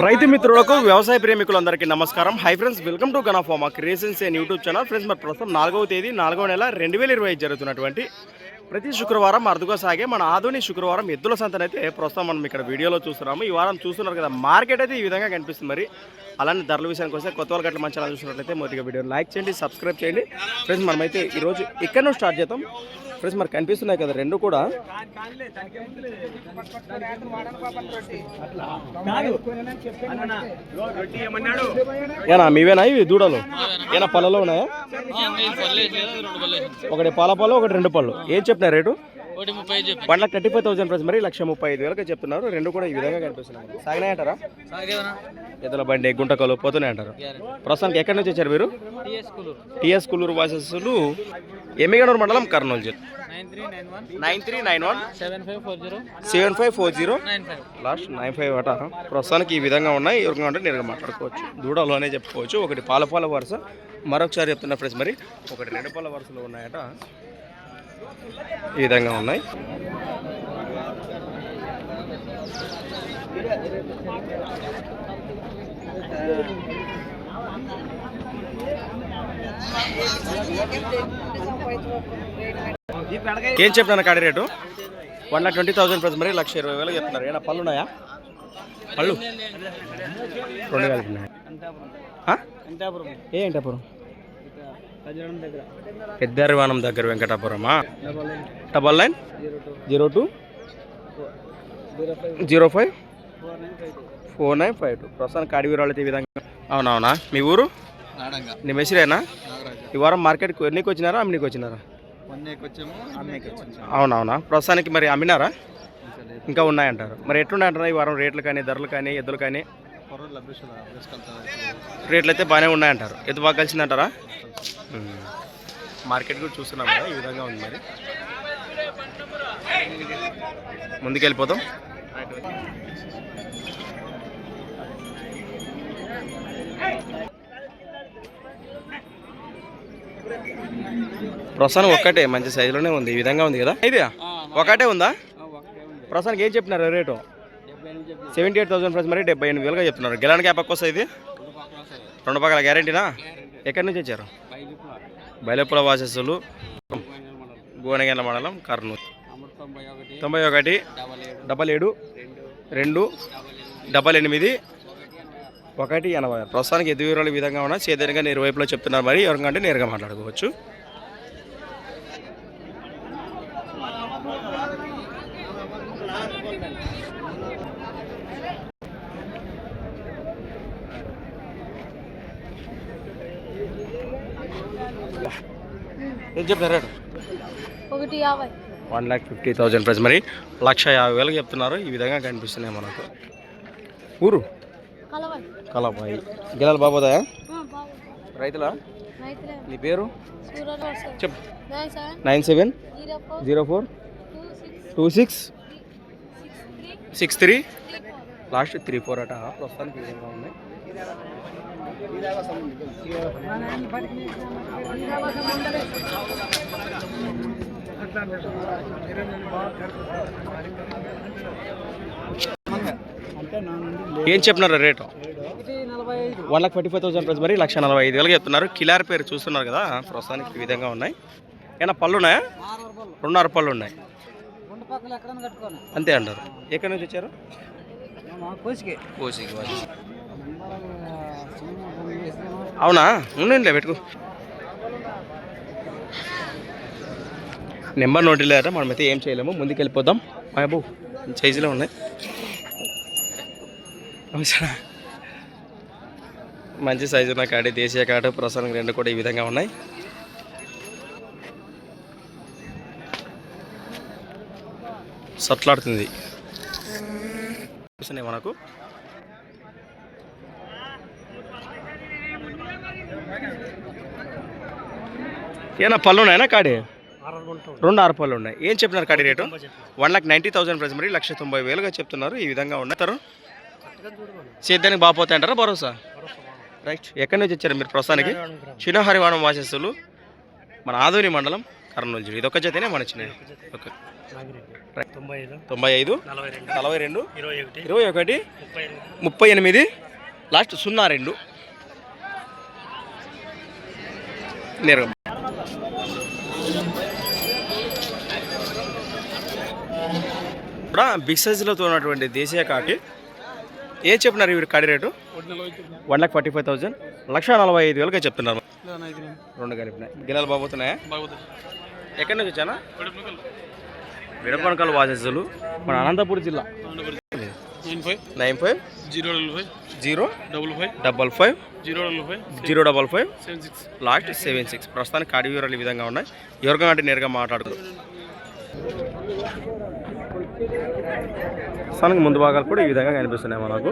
రైతు మిత్రులకు వ్యవసాయ ప్రేమికులందరికీ నమస్కారం. Hi friends welcome to గనాఫోమా creations and YouTube channel friends మరి ప్రస్తుతం నాలుగవ తేదీ నాలుగవ నెల రెండు వేల ఇరవై జరుగుతున్నటువంటి ప్రతి శుక్రవారం అరుదుగా సాగే మన ఆధుని శుక్రవారం ఎద్దుల సంతనైతే ప్రస్తుతం మనం ఇక్కడ వీడియోలో చూస్తున్నాము. ఈ వారం చూస్తున్నారు కదా మార్కెట్ అయితే ఈ విధంగా కనిపిస్తుంది మరి. అలానే ధరల విషయానికి వస్తే కొత్త వాళ్ళ గట్ల మంచి ఛానల్ చూసినట్లయితే మొదటిగా వీడియో లైక్ చేయండి సబ్స్క్రైబ్ చేయండి. ఫ్రెండ్స్ మనమైతే ఈరోజు ఇక్కడ నుంచి స్టార్ట్ చేద్దాం? ఫ్రెండ్స్ మరి కనిపిస్తున్నాయి కదా రెండు కూడా. ఏనా మీవేనా ఇవి దూడలు? ఏనా పళ్ళలో ఉన్నాయా? ఒకటి పాల పళ్ళు ఒకటి రెండు పళ్ళు. ఏం చెప్తున్నారు rate? Lakh thirty five thousand price. మరి లక్ష ముప్పై ఐదు వేలకి చెప్తున్నారు. రెండు కూడా ఈ విధంగా కనిపిస్తున్నాయి. సాగినాయి అంటారా? ఎద్దుల బండి గుంటకలు పోతున్నాయి అంటారు. ప్రస్తుతానికి ఎక్కడి నుంచి వచ్చారు మీరు? టీఎస్ కుల్లూరు వాసస్సులు ఎమ్మిగనూరు మండలం కర్నూలు జిల్లా. Nine three nine one. Seven five four zero. Last nine five అట. ప్రస్తుతానికి ఈ విధంగా ఉన్నాయి. ఎవరిగా ఉంటే నేరుగా మాట్లాడుకోవచ్చు. దూడలు అనే చెప్పుకోవచ్చు. ఒకటి పాల పాల వరుస. మరొకసారి చెప్తున్న ఫ్రెండ్స్ మరి ఒకటి రెండు పాల వరుసలో ఉన్నాయట. ఈ విధంగా ఉన్నాయి. ఏం చెప్తాను కాడి rate? One lakh twenty thousand plus మరి లక్ష ఇరవై వేలు చెప్తున్నారు. ఏమైనా పళ్ళు ఉన్నాయా? పళ్ళు? రెండు? వెంకటాపురం ఏ వెంకటాపురం కజరం దగ్గర. వెంకటాపురమా? Double nine zero two zero five four nine five two ప్రస్తుతానికి కాడి వీరాలు అయితే ఈ విధంగా అవునవునా? మీ ఊరు? నాడంగా. నీ మెసిరేనా? నాగరాజు. ఈ వారం మార్కెట్కి ఎన్నికి వచ్చినారా అమ్మినికి వచ్చినారా? అవునవునా? ప్రస్తుతానికి మరి అమ్మినారా? ఇంకా ఉన్నాయంటారు. మరి ఎట్లున్నాయంటారా ఈ వారం రేట్లు కానీ ధరలు కానీ ఎద్దులు కానీ? రేట్లు అయితే బాగానే ఉన్నాయంటారు. ఎద్దు బాగా కలిసిందంటారా. మార్కెట్ కూడా చూస్తున్నాం కదా ఈ విధంగా ఉంది మరి. ముందుకెళ్ళిపోతాం. ప్రస్తుతానికి ఒక్కటే మంచి సైజులోనే ఉంది ఈ విధంగా ఉంది కదా? ఇది ఒకటే ఉందా? ప్రస్తుతానికి ఏం చెప్పినారు rate? Seventy eight thousand price మరి డెబ్బై ఎనిమిది వేలుగా చెప్తున్నారు. గెలానికి ఆ పక్క వస్తుంది ఇది? రెండు పక్కల గ్యారంటీనా? ఎక్కడి నుంచి వచ్చారు బయలుపుల వాసస్సులు గోనగెండ్ల మండలం కర్నూలు. తొంభై ఒకటి డబల్ ఏడు రెండు డబల్ ఎనిమిది ఒకటి ఎనభై. ప్రస్తుతానికి ఎదురు వివరాలు విధంగా ఉన్నాయి. సేదరిగా ఇరువైపులో చెప్తున్నారు. మరి ఎవరికంటే నేరుగా మాట్లాడుకోవచ్చు. ఏం చెప్తారు రేటు? ఒకటి యాభై. One lakh fifty thousand price. మరి లక్ష యాభై వేలకు చెప్తున్నారు. ఈ విధంగా కనిపిస్తున్నాయి మనకు. ఊరు? కలబాయి గిలాలు బాబోదాయా బాబు రైతులా? నీ పేరు? చెప్పు. Nine seven. Zero four. Two six. Six? Three. Last three four అట. ప్రస్తుతానికి ఈ విధంగా ఉన్నాయి ఏం చెప్పినారు rate? One lakh forty five thousand price మరి లక్ష నలభై ఐదు వేలకు చెప్తున్నారు. కిలార్ పేరు చూస్తున్నారు కదా ప్రస్తుతానికి ఈ విధంగా ఉన్నాయి. ఏమన్నా పళ్ళు ఉన్నాయా? రెండున్నర పళ్ళు ఉన్నాయి. అంతే అంటారు. ఎక్కడి నుంచి వచ్చారు? కోసికి. కోసికి అవునా? ఉండండిలే పెట్టుకో. నెంబర్ నోట్ మనం మనమైతే ఏం చేయలేము. ముందుకు వెళ్ళిపోదాం బాబు సైజులో ఉన్నాయి. అవసరా మంచి సైజు ఉన్న కాడి దేశీయ కాడు ప్రసాదం రెండు కూడా ఈ విధంగా ఉన్నాయి. సట్లాడుతుంది. మనకు. ఏనా పళ్ళు ఉన్నాయనా కాడి? రెండు ఆరు పళ్ళు ఉన్నాయి. ఏం చెప్పినారు కాడి rate? One lakh ninety thousand price మరి లక్ష తొంభై వేలుగా చెప్తున్నారు. ఈ విధంగా ఉన్నాయి సేద్యానికి బాగా అంటారా? భరోసా? రైట్. ఎక్కడి నుంచి వచ్చారు మీరు ప్రస్తుతానికి? చిన్నహరివాణం వాసస్సులు మన ఆదోని మండలం కర్నూలు జిల్లా. ఇది ఒక జతనే మన చిన్న ఓకే. తొంభై ఐదు. నలభై రెండు. ఇరవై ఒకటి. ముప్పై ఎనిమిది లాస్ట్ సున్నా రెండు. నేరుగా. ఇప్పుడు బిగ్ సైజులో ఉన్నటువంటి దేశీయ కాటి ఏం చెప్పినారు ఇవి కాడి rate? One lakh forty five thousand. లక్ష నలభై ఐదు వేలుగా చెప్తున్నారు. రెండు కలిపినాయి గిన్నెలు బాగుతున్నాయా ఎక్కడి నుంచి వచ్చానా? విడపనకల్ వాసెస్లు మన అనంతపూర్ జిల్లా. Nine five. Nine five. Zero double five. Zero. Double five. Double five. Zero double five. Zero double five. Seven six. Last seven six. ప్రస్తుతానికి కాడి వివరాలు ఈ విధంగా ఉన్నాయి. ఎవరికైనా అంటే నేరుగా మాట్లాడదు ప్రస్తుతానికి ముందు భాగాలు కూడా ఈ విధంగా కనిపిస్తున్నాయి మనకు.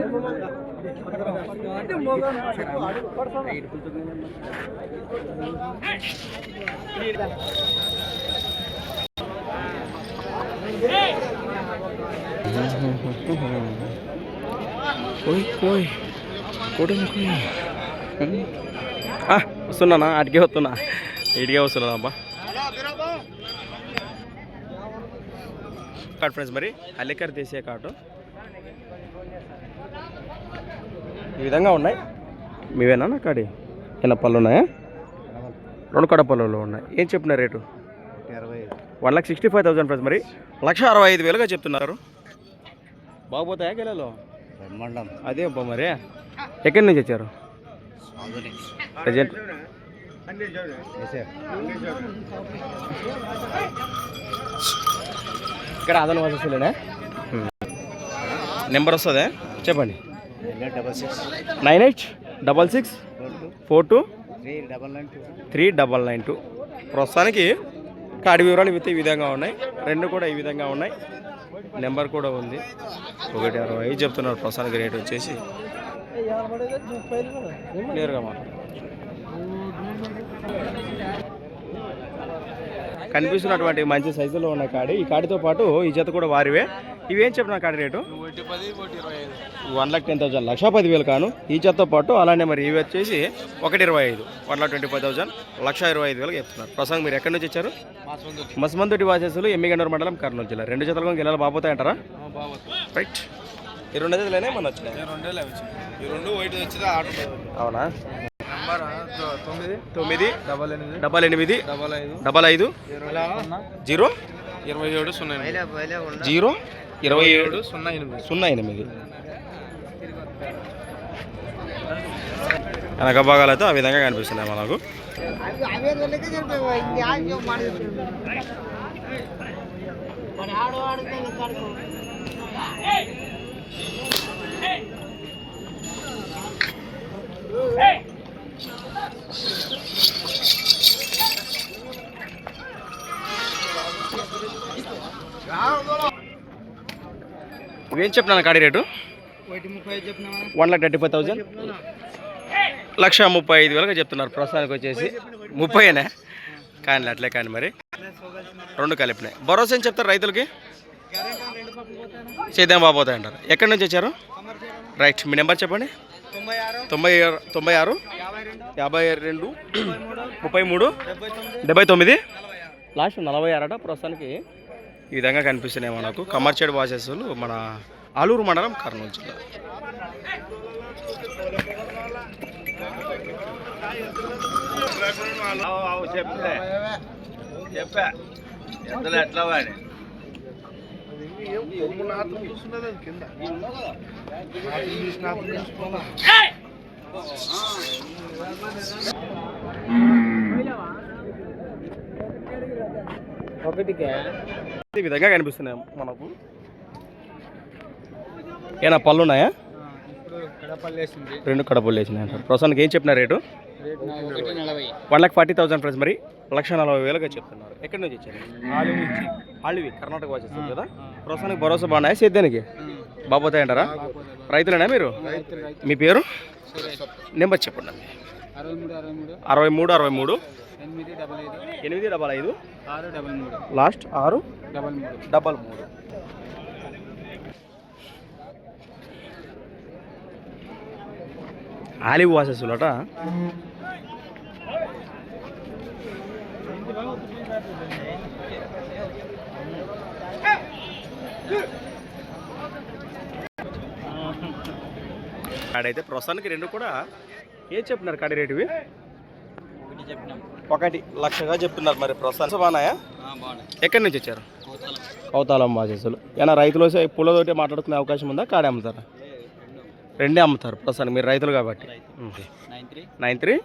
కోయ్ వస్తున్నానా? అటుకే వస్తున్నా. ఇటుకే వస్తున్నా అబ్బా? కార్డ్ ఫ్రెండ్స్ మరి అల్లికర్ దేశీయ కార్డు ఈ విధంగా ఉన్నాయి. మీవేనా నా కాడి? ఏమైనా పళ్ళు ఉన్నాయా? రెండు కడ పళ్ళలో ఉన్నాయి. ఏం చెప్పిన rate? One lakh sixty five thousand friends మరి లక్ష అరవై ఐదు వేలుగా చెప్తున్నారు. బాగుపోతాయా కిలోలో బ్రహ్మాండం. అదే అబ్బా మరి. ఎక్కడి నుంచి వచ్చారు? ప్రజెంట్. ఇక్కడ అదన వసతులేనా నెంబర్ వస్తుందా? చెప్పండి. Nine eight double six four two. Three double nine two. Three double nine two. ప్రస్తుతానికి కాడి వివరాలు ఈ విధంగా ఉన్నాయి. రెండు కూడా ఈ విధంగా ఉన్నాయి. నెంబర్ కూడా ఉంది. ఒకటి అరవై ఐదు చెప్తున్నారు. ప్రస్తుతానికి రేట్ వచ్చేసి క్లియర్గా కనిపిస్తున్నటువంటి మంచి సైజులో ఉన్న కాడి. ఈ కాడితో పాటు ఈ జత కూడా వారివే. ఇవేం చెప్పిన కాడి rate? One lakh ten thousand. లక్ష పదివేలు కాను. ఈ జతతో పాటు అలానే మరి ఇవి వచ్చేసి ఒకటి ఇరవై ఐదు. One lakh twenty five thousand. లక్ష ఇరవై ఐదు వేలకు చెప్తున్నారు. ప్రస్తుతం మీరు ఎక్కడి నుంచి వచ్చారు? మాసందు మస్మంతుడి వాసేసులు ఎమ్మిగండూరు మండలం కర్నూలు జిల్లా. రెండు జతలకు గెలాలు బాబోతాయంటారా రైట్ ఈ రెండు జతలేనే మన వచ్చినాయి? రెండే వచ్చి ఈ రెండు వైట్ వచ్చింది? ఆర్డర్ అవునా? నంబర్ తొమ్మిది. తొమ్మిది. డబల్ ఎనిమిది. డబల్ ఎనిమిది. డబల్ ఐదు. డబల్ ఐదు. జీరో. ఇరవై ఏడు సున్నా జీరో. ఇరవై ఏడు సున్నా ఎనిమిది సున్నా ఎనిమిది వెనక భాగాలతో ఆ విధంగా కనిపిస్తున్నాయి మనకు ఇవేం చెప్తున్నాను కాడి rate? One lakh thirty five thousand? లక్ష ముప్పై ఐదు వేలుగా చెప్తున్నారు ప్రస్తుతానికి వచ్చేసి. ముప్పైనే కానీ అట్లే కానీ మరి. రెండు కలిపినాయి. భరోసా ఏం చెప్తారు రైతులకి? సేద్యం బాబోతాయి అంటారు. ఎక్కడి నుంచి వచ్చారు? రైట్ మీ నెంబర్ చెప్పండి. తొంభై ఆరు తొంభై ఆరు యాభై రెండు ముప్పై మూడు డెబ్బై తొమ్మిది. లాస్ట్ నలభై ఆరట ప్రస్తుతానికి. ఈ విధంగా కనిపిస్తున్నాయి మనకు. కమర్చేడు వాసెస్లు మన ఆలూరు మండలం కర్నూలు జిల్లా. చెప్పా ఎట్లా వాడి ఒకటికే. ఈ విధంగా కనిపిస్తున్నాయి మనకు. ఏనా పళ్ళు ఉన్నాయా? రెండు కడపలు వేసినాయి అంటారు. ప్రస్తుతానికి ఏం చెప్పిన rate? One lakh forty thousand price మరి. లక్ష నలభై వేలుగా చెప్తున్నారు. ఎక్కడి నుంచి వచ్చారు? ఆళ్ళవి కర్ణాటక వచ్చేస్తుంది కదా? ప్రస్తుతానికి భరోసా బాగున్నాయా? సేద్యానికి బాబోతాయి అంటారా రైతులేనా మీరు? మీ పేరు? నెంబర్ చెప్పండి. అరవై మూడు అరవై మూడు. ఎనిమిది డబల్ ఐదు. లాస్ట్ ఆరు. డబల్ మూడు. డబల్ మూడు. ఆలివ్ వాసెస్ లోట కాడైతే ప్రస్తుతానికి రెండు కూడా. ఏం చెప్పినారు కాడి రేటువి? ఒకటి లక్షగా చెప్తున్నారు మరి ప్రస్తుతానికి. బాగున్నాయా? ఎక్కడి నుంచి వచ్చారు? కౌతాలం బాజెస్సులు ఏమైనా రైతులు వస్తే పూలతోటి మాట్లాడుకునే అవకాశం ఉందా? కాడే అమ్ముతారా? రెండే అమ్ముతారు. ప్రస్తుతానికి మీరు రైతులు కాబట్టి. Nine three.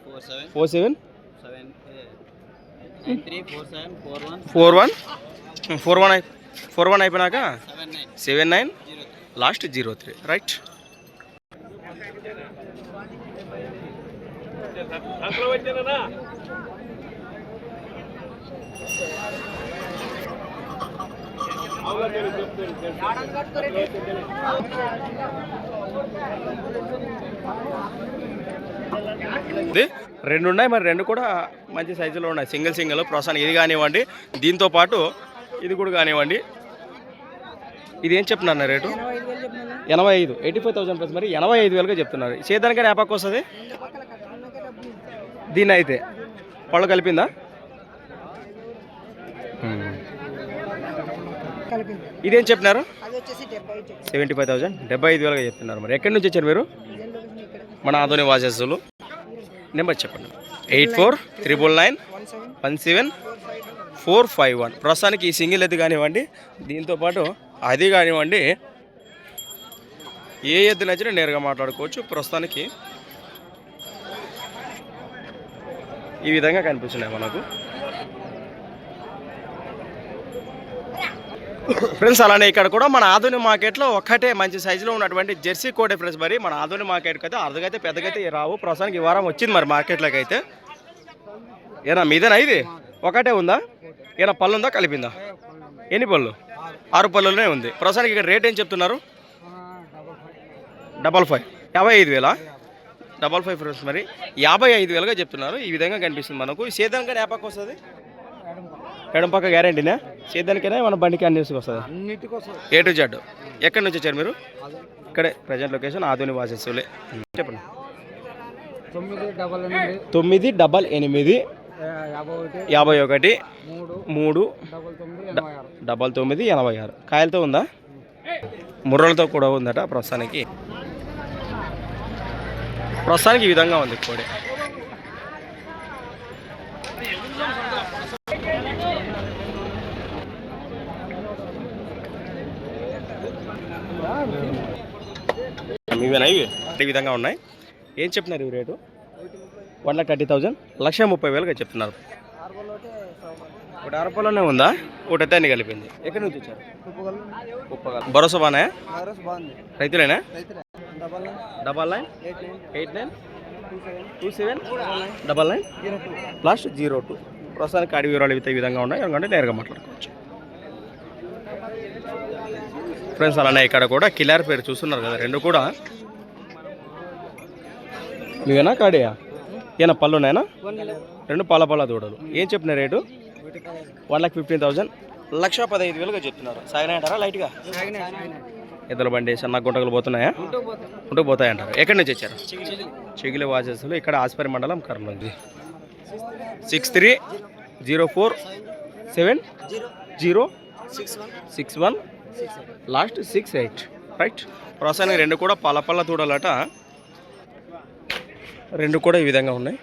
Four seven. Four one. Four one? Four one అయి ఫోర్ వన్ అయిపోయినాక? Seven nine. Last zero three. Right. రెండు ఉన్నాయి మరి రెండు కూడా మంచి సైజులో ఉన్నాయి. సింగిల్ సింగిల్ ప్రస్తుతానికి ఇది కానివ్వండి దీంతో పాటు ఇది కూడా కానివ్వండి. ఇది ఏం చెప్తున్నారు రేటు? ఎనభై ఐదు. ఎయిటీ ఫైవ్ థౌసండ్ ప్లస్ మరి ఎనభై ఐదు వేలుగా చెప్తున్నారు. చేద్దానికైనా యాపాకు వస్తుంది? దీన్ని అయితే పళ్ళు కలిపిందా? ఇదేం చెప్పినారు? Seventy five thousand. డెబ్బై ఐదు వేలుగా చెప్తున్నారు మరి. ఎక్కడి నుంచి వచ్చారు మీరు? మన ఆధుని వాచెస్లు నెంబర్ చెప్పండి. Eight four triple nine one seven one seven four five one. ప్రస్తుతానికి ఈ సింగిల్ ఎద్దు కానివ్వండి దీంతో పాటు అది కానివ్వండి ఏ ఎద్దు నచ్చినా నేరుగా మాట్లాడుకోవచ్చు. ప్రస్తుతానికి ఈ విధంగా కనిపిస్తున్నాయి మనకు. ఫ్రెండ్స్ అలానే ఇక్కడ కూడా మన ఆధునిక మార్కెట్లో ఒక్కటే మంచి సైజులో ఉన్నటువంటి జెర్సీ కోడే ఫ్రెండ్స్ మరి మన ఆధునిక మార్కెట్కి అయితే అరుదుగైతే పెద్దగైతే రావు. ప్రస్తుతానికి ఈ వారం వచ్చింది మరి మార్కెట్లోకి అయితే. ఏనా మీదేనా ఇది? ఒకటే ఉందా? ఏనా పళ్ళు ఉందా? కలిపిందా? ఎన్ని పళ్ళు? ఆరు పళ్ళులోనే ఉంది. ప్రస్తుతానికి ఇక్కడ రేట్ ఏం చెప్తున్నారు? Double five. యాభై ఐదు వేలా? డబల్ ఫైవ్ ఫ్రెండ్స్ మరి యాభై ఐదు వేలుగా చెప్తున్నారు. ఈ విధంగా కనిపిస్తుంది మనకు. సేద్యానికైనా ఏ వస్తుంది? ఎడం పక్క గ్యారంటీనా? సేద్యానికైనా మన బండికి అన్ని వస్తుంది? అన్నిటికోసం. ఏ టు జెడ్ ఎక్కడి నుంచి వచ్చారు మీరు? ఇక్కడే ప్రజెంట్ లొకేషన్ ఆధుని వాసస్సులే చెప్పండి. తొమ్మిది డబల్ ఎనిమిది. యాభై ఒకటి. మూడు. డబల్ తొమ్మిది ఎనభై ఆరు. కాయలతో ఉందా? ముర్రలతో కూడా ఉందట ప్రస్తుతానికి. ప్రస్తుతానికి ఈ విధంగా ఉంది కోడి. ఇవేనా ఇవి? ఈ విధంగా ఉన్నాయి. ఏం చెప్తున్నారు ఇవి rate? One lakh thirty thousand. లక్ష ముప్పై వేలుగా చెప్తున్నారు. ఒకటి అరపలోనే ఉందా? ఒకటి అన్ని కలిపింది. ఎక్కడి నుంచి వచ్చారు? ఉప్పగల్ భరోసా బాగుంది. రైతులేనా? రైతులే. Double nine. Eight nine. Two seven. Double nine. Zero two. Last zero two. ప్రస్తుతానికి కాడి వివరాలు అయితే ఈ విధంగా ఉన్నాయి. ఎందుకంటే నేరుగా మాట్లాడుకోవచ్చు. ఫ్రెండ్స్ అలానే ఇక్కడ కూడా కిలార్ పేరు చూస్తున్నారు కదా రెండు కూడా. మీవేనా కాడియా? ఏనా పళ్ళు ఉన్నాయనా రెండు పాల పాల దూడలు. ఏం చెప్పిన rate? One lakh fifteen thousand లక్ష పదహైదు వేలుగా చెప్తున్నారు. సాగినాయంటారా లైట్గా? ఎద్దుల బండి సన్న గుంటకలు పోతున్నాయా? ఉంటూ పోతాయంటారు. ఎక్కడి నుంచి వచ్చారు చిగిలి వాచెస్లు ఇక్కడ ఆస్పరి మండలం Kurnool six three zero four seven zero six one? Last six eight. Right ప్రస్తుతానికి రెండు కూడా పల్ల పల్ల దూడలట రెండు కూడా ఈ విధంగా ఉన్నాయి.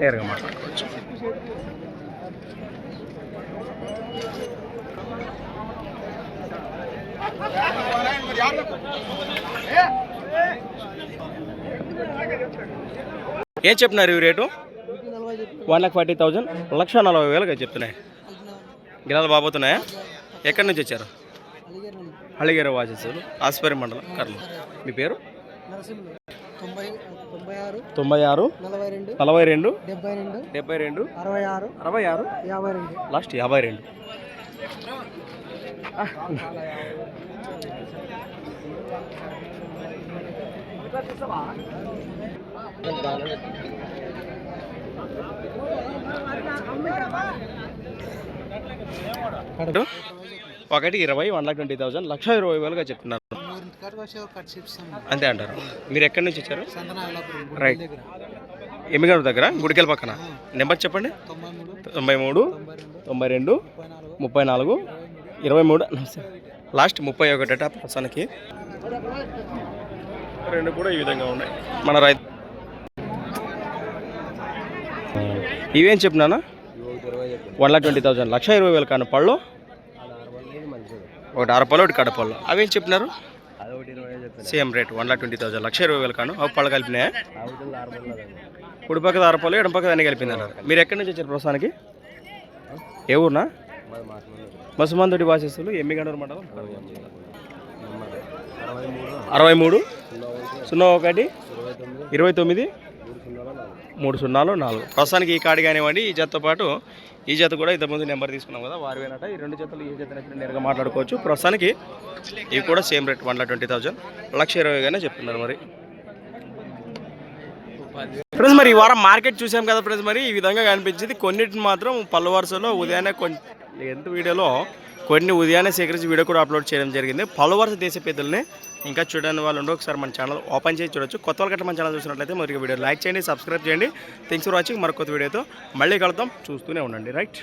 నేరుగా మాట్లాడుకోవచ్చు. ఏం చెప్పినారు ఈ rate? One lakh forty thousand లక్ష నలభై వేలుగా చెప్తున్నాయి. గిలాలు బాబోతున్నాయా? ఎక్కడి నుంచి వచ్చారు? అలిగేర వాచేసారు ఆస్పరి మండలం కర్నూలు. మీ పేరు? తొంభై ఆరు నలభై రెండు డెబ్బై రెండు అరవై ఆరు అరవై ఆరు యాభై రెండు. లాస్ట్ యాభై రెండు. ఒకటి ఇరవై వన్ లాక్ ట్వంటీ థౌసండ్ లక్ష ఇరవై వేలుగా చెప్తున్నారు. అంతే అంటారు. మీరు ఎక్కడి నుంచి వచ్చారు? రైట్. ఎమ్మిగడ దగ్గర? గుడికెల పక్కన. నెంబర్ చెప్పండి. తొంభై మూడు తొంభై రెండు ముప్పై నాలుగు ఇరవై మూడు. లాస్ట్ ముప్పై ఒకటట ప్రస్తుతానికి. రెండు కూడా ఈ విధంగా ఉన్నాయి. మన రైతు ఇవేం చెప్పినానా వన్ లాక్ ట్వంటీ థౌసండ్. లక్ష ఇరవై వేలు కాను పళ్ళు? ఒకటి అరపళ్ళు ఒకటి కడపళ్ళు. అవేం చెప్పినారు? Same rate one lakh twenty thousand. లక్ష ఇరవై వేలు కాను. ఒక పళ్ళు కలిపినాయి? కుడి పక్కన అరపళ్ళు ఎడం పక్కన అన్ని కలిపింది అన్నారు. మీరు ఎక్కడి నుంచి వచ్చారు ప్రస్తుతానికి? ఏ ఊరునా? మసుమందుడి వాసిస్తులు ఎమ్మిగండూరు మండలం? అరవై మూడు. సున్నా ఒకటి ఇరవై తొమ్మిది. మూడు సున్నాలు నాలుగు. ప్రస్తుతానికి ఈ కార్డు కానివ్వండి ఈ జతతో పాటు ఈ జత కూడా ఇంతకుముందు నెంబర్ తీసుకున్నాం కదా వారి వేనట ఈ రెండు జతలు ఈ జత నచ్చిన నేరుగా మాట్లాడుకోవచ్చు. ప్రస్తుతానికి ఇవి కూడా same rate one twenty thousand లక్ష ఇరవైగానే చెప్తున్నారు మరి. ఫ్రెండ్స్ మరి ఈ వారం మార్కెట్ చూసాం కదా ఫ్రెండ్స్ మరి ఈ విధంగా కనిపించింది. కొన్నిటిని మాత్రం పళ్ళు వరుసలో ఉదయాన్నే కొన్ని ఎంత వీడియోలో? కొన్ని ఉదయాన్నే సేకరించి వీడియో కూడా అప్లోడ్ చేయడం జరిగింది. పలు వరుస దేశ పెద్దల్ని ఇంకా చూడని వాళ్ళు ఉండి ఒకసారి మన ఛానల్ ఓపెన్ చేసి చూడొచ్చు. కొత్త వాళ్ళకి మన ఛానల్ చూసినట్లయితే మరి వీడియో లైక్ చేయండి సబ్స్క్రైబ్ చేయండి. థ్యాంక్స్ ఫర్ వాచింగ్ మరొక కొత్త వీడియోతో మళ్ళీ కలుద్దాం. చూస్తూనే ఉండండి. రైట్